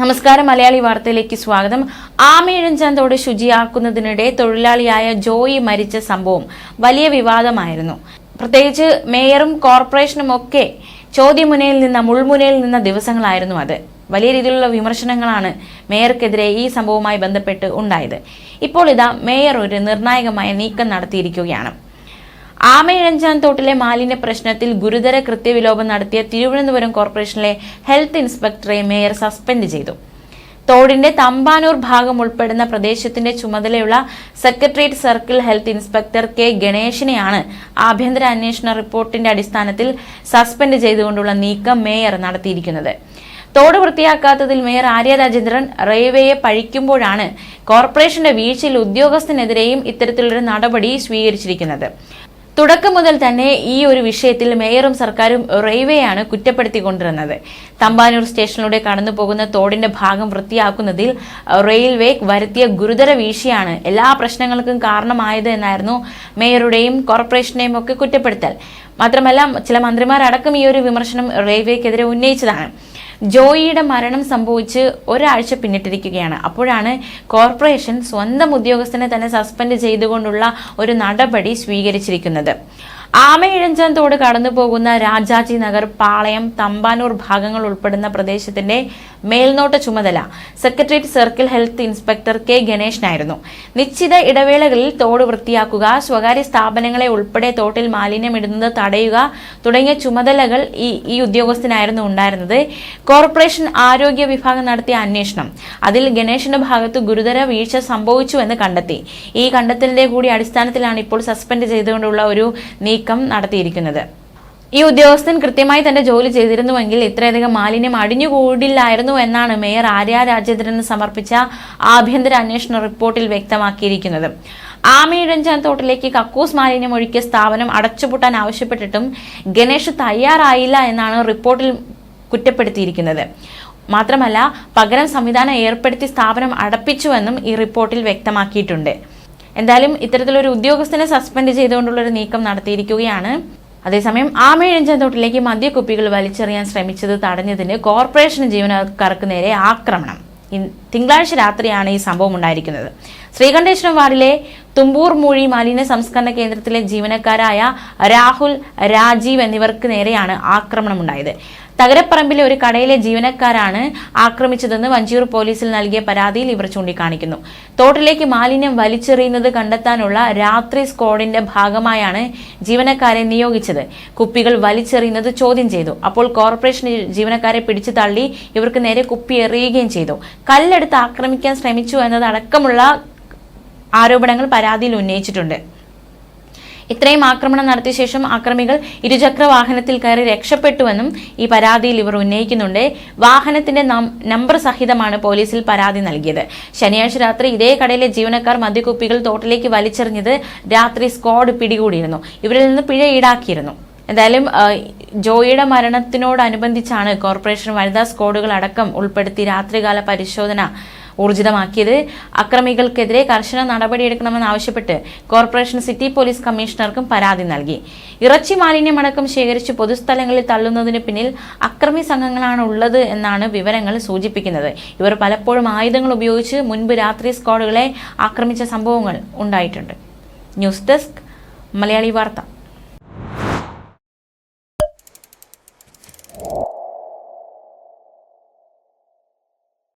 നമസ്കാരം മലയാളി വാർത്തയിലേക്ക് സ്വാഗതം. ആമയിഴഞ്ചാന്തോട് ശുചിയാക്കുന്നതിനിടെ തൊഴിലാളിയായ ജോയി മരിച്ച സംഭവം വലിയ വിവാദമായിരുന്നു. പ്രത്യേകിച്ച് മേയറും കോർപ്പറേഷനും ഒക്കെ ചോദ്യമുനയിൽ നിന്ന മുൾമുനയിൽ നിന്ന ദിവസങ്ങളായിരുന്നു അത്. വലിയ രീതിയിലുള്ള വിമർശനങ്ങളാണ് മേയർക്കെതിരെ ഈ സംഭവവുമായി ബന്ധപ്പെട്ട് ഉണ്ടായത്. ഇപ്പോൾ ഇതാ മേയർ ഒരു നിർണായകമായ നീക്കം നടത്തിയിരിക്കുകയാണ്. ആമയിഴഞ്ചാൻ തോട്ടിലെ മാലിന്യ പ്രശ്നത്തിൽ ഗുരുതര കൃത്യവിലോപം നടത്തിയ തിരുവനന്തപുരം കോർപ്പറേഷനിലെ ഹെൽത്ത് ഇൻസ്പെക്ടറെ മേയർ സസ്പെൻഡ് ചെയ്തു. തോടിന്റെ തമ്പാനൂർ ഭാഗം ഉൾപ്പെടുന്ന പ്രദേശത്തിന്റെ ചുമതലയുള്ള secretariat circle health inspector K ഗണേഷിനെയാണ് ആഭ്യന്തര അന്വേഷണ റിപ്പോർട്ടിന്റെ അടിസ്ഥാനത്തിൽ സസ്പെൻഡ് ചെയ്തുകൊണ്ടുള്ള നീക്കം മേയർ നടത്തിയിരിക്കുന്നത്. തോട് വൃത്തിയാക്കാത്തതിൽ മേയർ ആര്യ രാജേന്ദ്രൻ റെയിൽവേയെ പഴിക്കുമ്പോഴാണ് കോർപ്പറേഷന്റെ വീഴ്ചയിൽ ഉദ്യോഗസ്ഥനെതിരെയും ഇത്തരത്തിലൊരു നടപടി സ്വീകരിച്ചിരിക്കുന്നത്. തുടക്കം മുതൽ തന്നെ ഈ ഒരു വിഷയത്തിൽ മേയറും സർക്കാരും റെയിൽവേയാണ് കുറ്റപ്പെടുത്തിക്കൊണ്ടിരുന്നത്. തമ്പാനൂർ സ്റ്റേഷനിലൂടെ കടന്നു പോകുന്ന തോടിന്റെ ഭാഗം വൃത്തിയാക്കുന്നതിൽ റെയിൽവേ വരുത്തിയ ഗുരുതര വീഴ്ചയാണ് എല്ലാ പ്രശ്നങ്ങൾക്കും കാരണമായത് എന്നായിരുന്നു മേയറുടെയും കോർപ്പറേഷനെയും ഒക്കെ കുറ്റപ്പെടുത്തൽ. മാത്രമല്ല ചില മന്ത്രിമാരടക്കം ഈ ഒരു വിമർശനം റെയിൽവേക്കെതിരെ ഉന്നയിച്ചതാണ്. ജോയിയുടെ മരണം സംഭവിച്ച് ഒരാഴ്ച പിന്നിട്ടിരിക്കുകയാണ്. അപ്പോഴാണ് കോർപ്പറേഷൻ സ്വന്തം ഉദ്യോഗസ്ഥനെ തന്നെ സസ്പെൻഡ് ചെയ്തുകൊണ്ടുള്ള ഒരു നടപടി സ്വീകരിച്ചിരിക്കുന്നത്. ആമയിഴഞ്ചാൻ തോട് കടന്നു പോകുന്ന രാജാജി നഗർ പാളയം തമ്പാനൂർ ഭാഗങ്ങൾ ഉൾപ്പെടുന്ന പ്രദേശത്തിന്റെ മേൽനോട്ട ചുമതല secretariat circle health inspector K ഗണേഷിനായിരുന്നു നിശ്ചിത ഇടവേളകളിൽ തോട് വൃത്തിയാക്കുക സ്വകാര്യ സ്ഥാപനങ്ങളെ ഉൾപ്പെടെ തോട്ടിൽ മാലിന്യം ഇടുന്നത് തടയുക തുടങ്ങിയ ചുമതലകൾ ഈ ഈ ഉദ്യോഗസ്ഥനായിരുന്നു ഉണ്ടായിരുന്നത്. കോർപ്പറേഷൻ ആരോഗ്യ വിഭാഗം നടത്തിയ അന്വേഷണം. അതിൽ ഗണേഷിന്റെ ഭാഗത്ത് ഗുരുതര വീഴ്ച സംഭവിച്ചു എന്ന് കണ്ടെത്തി. ഈ കണ്ടെത്തലിന്റെ കൂടി അടിസ്ഥാനത്തിലാണ് ഇപ്പോൾ സസ്പെൻഡ് ചെയ്തുകൊണ്ടുള്ള ഒരു നീക്കം. നടത്തിയിരിക്കുന്നത്. ഈ ഉദ്യോഗസ്ഥൻ കൃത്യമായി തന്റെ ജോലി ചെയ്തിരുന്നുവെങ്കിൽ ഇത്രയധികം മാലിന്യം അടിഞ്ഞുകൂടില്ലായിരുന്നു എന്നാണ് മേയർ ആര്യ രാജേന്ദ്രന് സമർപ്പിച്ച ആഭ്യന്തര അന്വേഷണ റിപ്പോർട്ടിൽ വ്യക്തമാക്കിയിരിക്കുന്നത്. ആമയിഴഞ്ചാൻ തോട്ടിലേക്ക് കക്കൂസ് മാലിന്യം ഒഴുക്കിയ സ്ഥാപനം അടച്ചുപൂട്ടാൻ ആവശ്യപ്പെട്ടിട്ടും ഗണേഷ് തയ്യാറായില്ല എന്നാണ് റിപ്പോർട്ടിൽ കുറ്റപ്പെടുത്തിയിരിക്കുന്നത്. മാത്രമല്ല പകരം സംവിധാനം ഏർപ്പെടുത്തി സ്ഥാപനം അടപ്പിച്ചുവെന്നും ഈ റിപ്പോർട്ടിൽ വ്യക്തമാക്കിയിട്ടുണ്ട്. എന്തായാലും ഇത്തരത്തിലൊരു ഉദ്യോഗസ്ഥനെ സസ്പെൻഡ് ചെയ്തുകൊണ്ടുള്ളൊരു നീക്കം നടത്തിയിരിക്കുകയാണ്. അതേസമയം ആമയിഴഞ്ചാൻ തോട്ടിലേക്ക് മദ്യക്കുപ്പികൾ വലിച്ചെറിയാൻ ശ്രമിച്ചത് തടഞ്ഞതിന് കോർപ്പറേഷൻ ജീവനക്കാർക്ക് നേരെ ആക്രമണം. തിങ്കളാഴ്ച രാത്രിയാണ് ഈ സംഭവം ഉണ്ടായിരിക്കുന്നത്. ശ്രീകണ്ഠേശ്വരം വാർഡിലെ തുമ്പൂർ മൂഴി മാലിന്യ സംസ്കരണ കേന്ദ്രത്തിലെ ജീവനക്കാരായ രാഹുൽ രാജീവ് എന്നിവർക്ക് നേരെയാണ് ആക്രമണം ആക്രമണമുണ്ടായത്. തകരപ്പറമ്പിലെ ഒരു കടയിലെ ജീവനക്കാരാണ് ആക്രമിച്ചതെന്ന് വഞ്ചിയൂർ പോലീസിൽ നൽകിയ പരാതിയിൽ ഇവർ ചൂണ്ടിക്കാണിക്കുന്നു. തോട്ടിലേക്ക് മാലിന്യം വലിച്ചെറിയുന്നത് കണ്ടെത്താനുള്ള രാത്രി സ്ക്വാഡിന്റെ ഭാഗമായാണ് ജീവനക്കാരെ നിയോഗിച്ചത്. കുപ്പികൾ വലിച്ചെറിയുന്നത് ചോദ്യം ചെയ്തു. അപ്പോൾ കോർപ്പറേഷൻ ജീവനക്കാരെ പിടിച്ചു തള്ളി ഇവർക്ക് നേരെ കുപ്പി എറിയുകയും ചെയ്തു. കല്ലെടുത്ത് ആക്രമിക്കാൻ ശ്രമിച്ചു എന്നതടക്കമുള്ള ആരോപണങ്ങൾ പരാതിയിൽ ഉന്നയിച്ചിട്ടുണ്ട്. ഇത്രയും ആക്രമണം നടത്തിയ ശേഷം ആക്രമികൾ ഇരുചക്ര വാഹനത്തിൽ കയറി രക്ഷപ്പെട്ടുവെന്നും ഈ പരാതിയിൽ ഇവർ ഉന്നയിക്കുന്നുണ്ട്. വാഹനത്തിന്റെ നമ്പർ സഹിതമാണ് പോലീസിൽ പരാതി നൽകിയത്. ശനിയാഴ്ച രാത്രി ഇതേ കടയിലെ ജീവനക്കാർ മദ്യക്കുപ്പികൾ തോട്ടിലേക്ക് വലിച്ചെറിഞ്ഞത് രാത്രി സ്ക്വാഡ് പിടികൂടിയിരുന്നു. ഇവരിൽ നിന്ന് പിഴ ഈടാക്കിയിരുന്നു. എന്തായാലും ജോയിയുടെ മരണത്തിനോടനുബന്ധിച്ചാണ് കോർപ്പറേഷൻ വനിതാ സ്ക്വാഡുകൾ അടക്കം ഉൾപ്പെടുത്തി രാത്രികാല പരിശോധന ഊർജിതമാക്കിയത്. അക്രമികൾക്കെതിരെ കർശന നടപടിയെടുക്കണമെന്ന് ആവശ്യപ്പെട്ട് കോർപ്പറേഷൻ സിറ്റി പോലീസ് കമ്മീഷണർക്കും പരാതി നൽകി. ഇറച്ചി മാലിന്യമടക്കം ശേഖരിച്ച് പൊതുസ്ഥലങ്ങളിൽ തള്ളുന്നതിന് പിന്നിൽ അക്രമി സംഘങ്ങളാണ് ഉള്ളത് എന്നാണ് വിവരങ്ങൾ സൂചിപ്പിക്കുന്നത്. ഇവർ പലപ്പോഴും ആയുധങ്ങൾ ഉപയോഗിച്ച് മുൻപ് രാത്രി സ്ക്വാഡുകളെ ആക്രമിച്ച സംഭവങ്ങൾ ഉണ്ടായിട്ടുണ്ട്. ന്യൂസ് ഡെസ്ക് മലയാളി വാർത്ത.